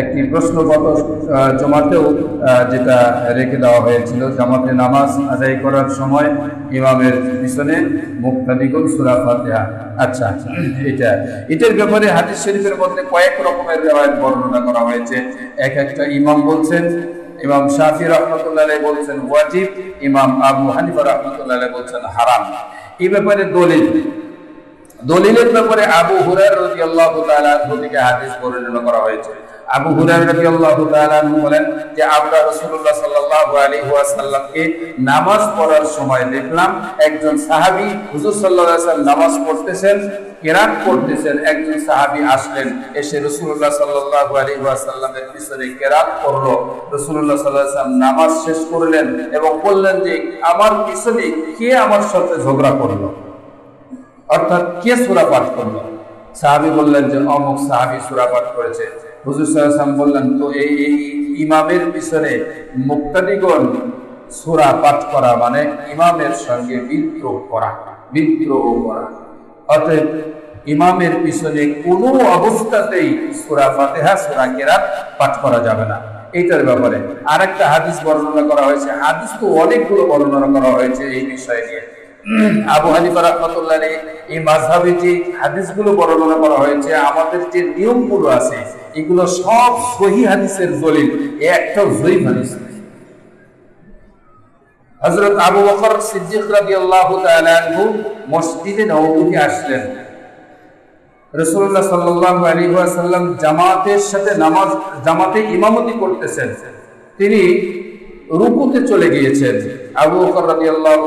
একটি প্রশ্ন গত আহ, জমাতেও যেটা রেখে দেওয়া হয়েছিল। জামাতে নামাজ আদায় করার সময় ইমামের পিছনে মুক্তাদিগুল সুরা ফাতিহা। আচ্ছা এটা। এটার ব্যাপারে হাদিস শরীফের মধ্যে কয়েক রকমের রেওয়ায়ত বর্ণনা করা হয়েছে। এক একটা ইমাম বলছেন ইমাম শাফি রহমতুল্লাহ বলছেন ওয়াজিব ইমাম আবু হানিফা রহমতুল্লাহ বলছেন হারাম। এই ব্যাপারে দলিল। দলিলের ব্যাপারে আবু হুরায়রা রাদিয়াল্লাহু তাআলা থেকে হাদিস বর্ণনা করা হয়েছে। আবু হুরায়রা রাদিয়াল্লাহু তাআলা বলেন যে, আমরা রাসূলুল্লাহ সাল্লাল্লাহু আলাইহি ওয়াসাল্লামকে নামাজ পড়ার সময় দেখলাম একজন সাহাবী হুজুর ওয়াসাল্লাম নামাজ পড়তেছেন, কেরাত করতেছেন একজন সাহাবী আসলেন, এসে রাসূলুল্লাহ সাল্লাল্লাহু আলাইহি ওয়াসাল্লামের পিছনে কেরাত করল। আলাইহি ওয়াসাল্লাম নামাজ শেষ করলেন এবং বললেন যে, আমার পিছনে কে আমার সাথে ঝগড়া করল? অর্থাৎ কে সুরা পাঠ করল? সাহাবি বললেন যে, অমুক সাহাবি সুরা পাঠ করেছে। হুজুর সাল্লাম বললেন, তো এই এই ইমামের পিছনে মুক্তাদিগণ সুরা পাঠ করা মানে ইমামের সঙ্গে বিদ্রোহ করা বিদ্রোহ করা। অতএব ইমামের পিছনে কোনো অবস্থাতেই সুরা ফাতেহা, সুরা কেরাত পাঠ করা যাবে না। এইটার ব্যাপারে আরেকটা হাদিস বর্ণনা করা হয়েছে। হাদিস তো অনেকগুলো বর্ণনা করা হয়েছে এই বিষয় নিয়ে। আবু হানিফা রহমতুল্লাহ এই মাঝহাবে যে হাদিসগুলো বর্ণনা করা হয়েছে, আমাদের যে নিয়মগুলো আছে, এগুলো সব সহি হাদিসের দলিল, এ একটা জয়ীফ হাদিস। নেই। হযরত আবু বকর সিদ্দিক আনহু মসজিদে আসলেন। রাসূলুল্লাহ সাল্লাল্লাহু আলাইহি ওয়াসাল্লাম জামাতের সাথে নামাজ, জামাতে ইমামতি করতেছেন। তিনি রুকুতে চলে গিয়েছেন। আবু বকর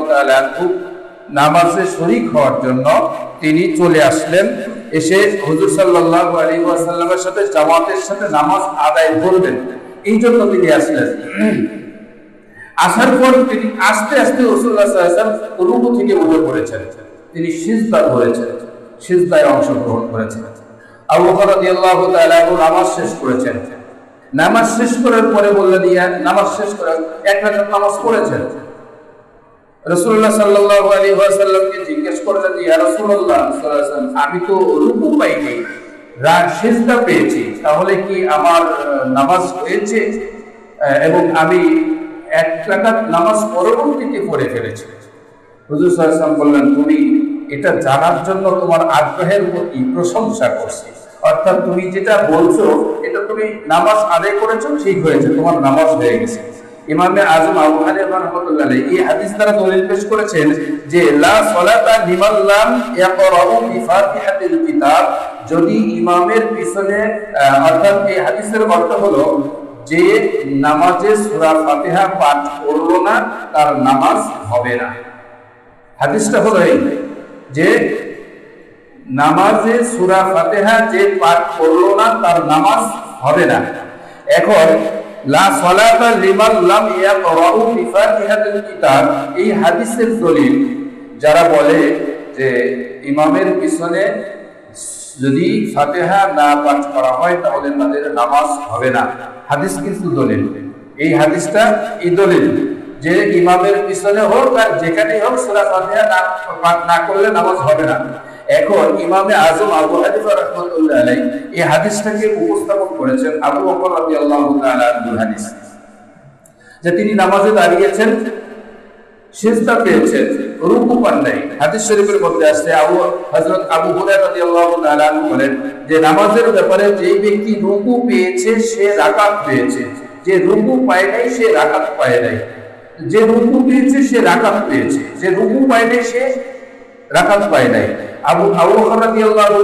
তাআলা আনহু নামাজে শরীক হওয়ার জন্য তিনি চলে আসলেন। এসে হুজুর সাল্লাল্লাহু আলাইহি ওয়াসাল্লামের সাথে জামাতের সাথে নামাজ আদায় করবেন। এই জন্য তিনি আসলেন। আসার পর তিনি আস্তে আস্তে রুকু থেকে উঠে পড়েছেন। তিনি সিজদা করেছেন, সিজদায় অংশগ্রহণ করেছেন। আবু নামাজ শেষ করেছেন। নামাজ শেষ করার পরে বললেন, ইয়া, নামাজ শেষ করে এক নামাজ পড়েছেন? আলাইহি ওয়াসাল্লামকে জিজ্ঞেস করলেন ইয়া আমি তো রুকু পাইনি সিজদা পেয়েছি, তাহলে কি আমার নামাজ হয়েছে? এবং আমি এক রাকাত নামাজ পরবর্তীতে পড়ে ফেলেছি। হুজুর সাল্লাল্লাহু বললেন, তুমি এটা জানার জন্য তোমার আগ্রহের প্রতি প্রশংসা করছি। অর্থাৎ তুমি যেটা বলছো, এটা তুমি নামাজ আদায় করেছ, ঠিক হয়েছে, তোমার নামাজ হয়ে গেছে। ইমামে আজম আবু হানিফা রাহমাতুল্লাহ এই হাদিস দ্বারা দলিল পেশ করেছেন যে, লা সালাতা লিমান লাম ইয়াকরাউ বিফাতিহাতিল কিতাব। যদি ইমামের পিছনে অর্থাৎ এই হাদিসের অর্থ হলো যে, নামাজে সূরা ফাতিহা পাঠ করল না, তার নামাজ হবে না। হাদিসটা হলো এই যে, নামাজে সূরা ফাতিহা যে পাঠ করল না, তার নামাজ হবে না। এখন লা সালাতা লিমান লাম ইয়াকরাউ কিতাব। এই হাদিসের দলিল, যারা বলে যে ইমামের পিছনে যদি না পাঠ করা হয়, তাহলে তাদের নামাজ হবে না। হাদিস কিন্তু দলিল। এই হাদিসটা এই দলিল? যে ইমামের পিছনে হোক আর যেখানেই হোক সূরা ফাতিহা না পাঠ না করলে নামাজ হবে না। এখন ইমামে আজম আবু হানিফা রাহমাতুল্লাহ আলাইহি এই হাদিসটাকে উপস্থাপন করেছেন আবু বকর হাদিস। যে তিনি নামাজে দাঁড়িয়েছেন পেয়েছেন পান নাই। হাদিস শরীফের মধ্যে আসছে, আবু হযরত আবু বলেন যে নামাজের ব্যাপারে যেই ব্যক্তি রুকু পেয়েছে, সে রাকাত পেয়েছে। যে রুকু পায় নাই, সে রাকাত পায় নাই। যে রুকু পেয়েছে, সে রাকাত পেয়েছে। যে রুকু পায় নাই, সে রাকাত পায় নাই। আবু আবু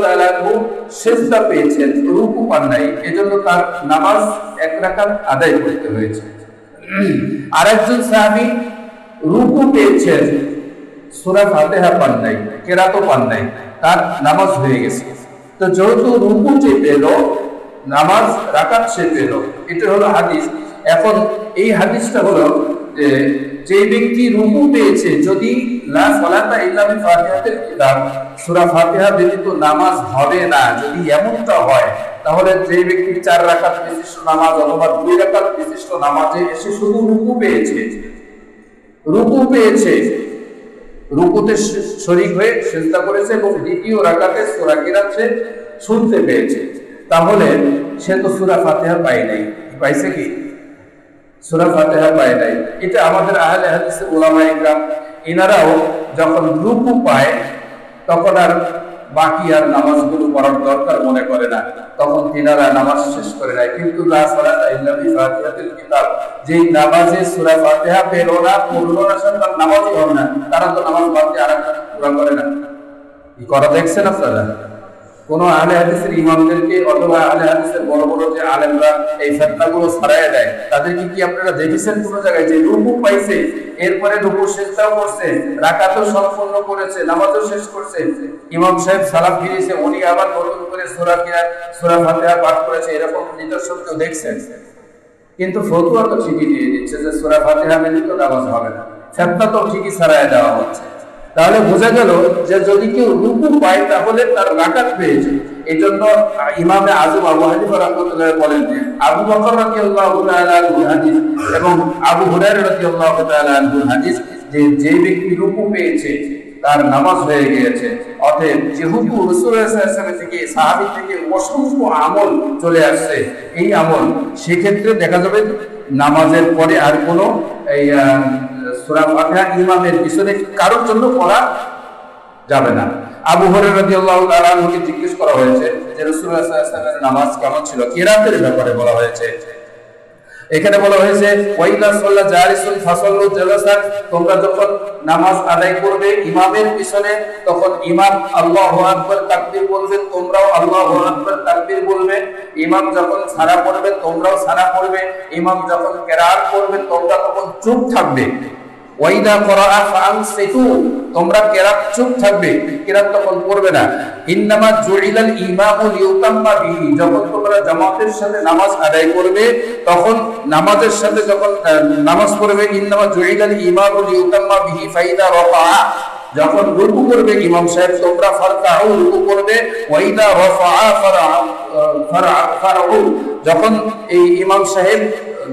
তাআলা আনহু সিজদা পেয়েছেন, রুকু পান নাই। এজন্য তার নামাজ এক রাকাত আদায় করতে হয়েছে। আরেকজন সাহাবী রুকু পেয়েছেন, সূরা ফাতিহা পান নাই, কেরাতও পান নাই, তার নামাজ হয়ে গেছে। তো যেহেতু রুকু যে পেল, নামাজ রাকাত সে পেল, এটা হলো হাদিস। এখন এই হাদিসটা হলো যে ব্যক্তি রুকু পেয়েছে, যদি লা ফাতিহা ব্যতীত নামাজ হবে না, যদি এমনটা হয়, তাহলে যে ব্যক্তি চার রাকাত বিশিষ্ট নামাজ অথবা দুই রাকাত বিশিষ্ট নামাজে এসে শুধু রুকু পেয়েছে। রুকু পেয়েছে। রুকুতে শরীক হয়ে চিন্তা করেছে এবং দ্বিতীয় রাকাতে সূরা কিরাত শুনতে পেয়েছে। তাহলে সে তো সুরা ফাতিহা পায় নাই। পাইছে কি? সুরা ফাতিহা পায় নাই। এটা আমাদের আহলে ওলামা ইকরাম এনারাও যখন রুকু পায়, তখন আর বাকি আর নামাজগুলো পড়ার দরকার মনে করে না। তখন তিনারা নামাজ শেষ করে নেয়। কিন্তু কিতাব, যেই নামাজে সূরা ফাতিহা পেল না, পড়ল না সে তার নামাজই হবে না। তারা তো নামাজ বাদ দিয়ে করে না। কি করা দেখছেন আপনারা? কোন আহলে হাদিসের ইমামদেরকে অথবা আহলে হাদিসের বড় বড় যে আলেমরা এই ফতনাগুলো ছড়ায় দেয়, তাদেরকে কি আপনারা দেখেছেন কোন জায়গায় যে রুকু পাইছে, এরপরে রুকু শেষটাও করছে, রাকাতও সম্পূর্ণ করেছে, নামাজও শেষ করছে? ইমাম সাহেব সালাম ফিরেছে উনি আবার নতুন করে সূরা কিরাত সূরা ফাতিহা পাঠ করেছে, এরকম নিদর্শন কেউ দেখছেন? কিন্তু ফতুয়া তো ঠিকই দিয়ে দিচ্ছে যে সূরা ফাতিহা মেনে তো নামাজ হবে না। ফতনা তো ঠিকই ছড়ায় দেওয়া হচ্ছে। তাহলে বোঝা গেল যে যদি কেউ রুকু পায়, তাহলে তার রাকাত পেয়েছে। এই জন্য ইমামে আজম আবু হানিফা রাহমাতুল্লাহ বলেন যে, আবু বকর তাআলা আনহু হাদিস এবং আবু রাদিয়াল্লাহু তাআলা আনহু হাদিস যে যে ব্যক্তি রুকু পেয়েছে, তার নামাজ হয়ে গিয়েছে। অতএব যেহেতু থেকে, সাহাবি থেকে অসংখ্য আমল চলে আসছে, এই আমল, সেক্ষেত্রে দেখা যাবে নামাজের পরে আর কোনো, এই সূরা ফাতিহা ইমামের পিছনে কারোর জন্য পড়া যাবে না। আবু রাদিয়াল্লাহু তাআলা আনহুকে জিজ্ঞেস করা হয়েছে যে নামাজ কেমন ছিল? কিরাতের ব্যাপারে বলা হয়েছে। এখানে বলা হয়েছে ওয়াইদা সাল্লা ফাসাল্লু তোমরা যখন নামাজ আদায় করবে ইমামের পিছনে, তখন ইমাম আল্লাহু আকবার তাকবীর তোমরাও আল্লাহু আকবার তাকবীর বলবে। ইমাম যখন সারা পড়বে, তোমরাও সারা পড়বে। ইমাম যখন কেরাত করবে, তোমরা তখন চুপ থাকবে। ওয়াইদা করাআ ফাআনসিতু, তোমরা কেরাত চুপ থাকবে, কেরাত তখন পড়বে না। ইন্নামা বিহি, যখন তোমরা জামাতের সাথে নামাজ আদায় করবে, তখন নামাজের সাথে যখন নামাজ পড়বে, ইন্নামা জুইলাল ইমামু লিউতাম্মা বিহি ফাইদা যখন রুকু করবে ইমাম সাহেব, তোমরা ফারকাউ, রুকু করবে, ওয়াইদা রাফা ফারআ ফারআ যখন এই ইমাম সাহেব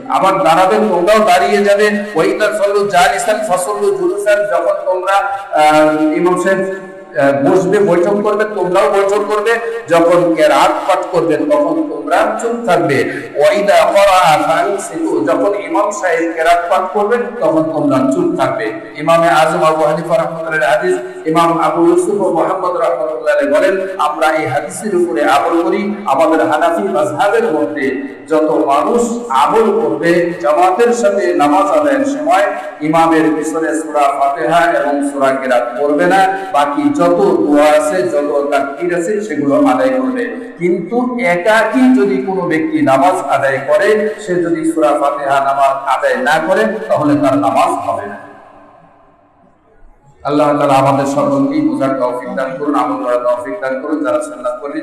আবার দাঁড়াবে তোমরাও দাঁড়িয়ে যাবে ওই ওইটা যা জালিসান ফসল জুলুসান যখন তোমরা আহ, আহ, বসবে বৈঠক করবে, তোমরাও বৈঠক করবে। যখন কেরাত পাঠ করবেন তখন তোমরা চুপ থাকবে। যখন ইমাম সাহেব কেরাত পাঠ করবেন তখন তোমরা চুপ থাকবে। ইমামে আজম আবু হানিফা রাহমাতুল্লাহ হাদিস, ইমাম আবু ইউসুফ মুহাম্মদ রাহমাতুল্লাহ বলেন, আমরা এই হাদিসের উপরে আমল করি, আমাদের হানাফি মাযহাবের মধ্যে। যত মানুষ আমল করবে, জামাতের সাথে নামাজ আদায়ের সময় ইমামের পিছনে সূরা ফাতিহা এবং সূরা কিরাত পড়বে না, বাকি যত দোয়া আছে, যত তাকবীর আছে, সেগুলো আদায় করবে। কিন্তু একাকি যদি কোনো ব্যক্তি নামাজ আদায় করে, সে যদি সূরা ফাতিহা নামাজ আদায় না করে, তাহলে তার নামাজ হবে না। আল্লাহ তাআলা আমাদের সকলকে বোঝার তৌফিক দান করুন, আমল করার তৌফিক দান করুন, যারা সাল্লাহ করি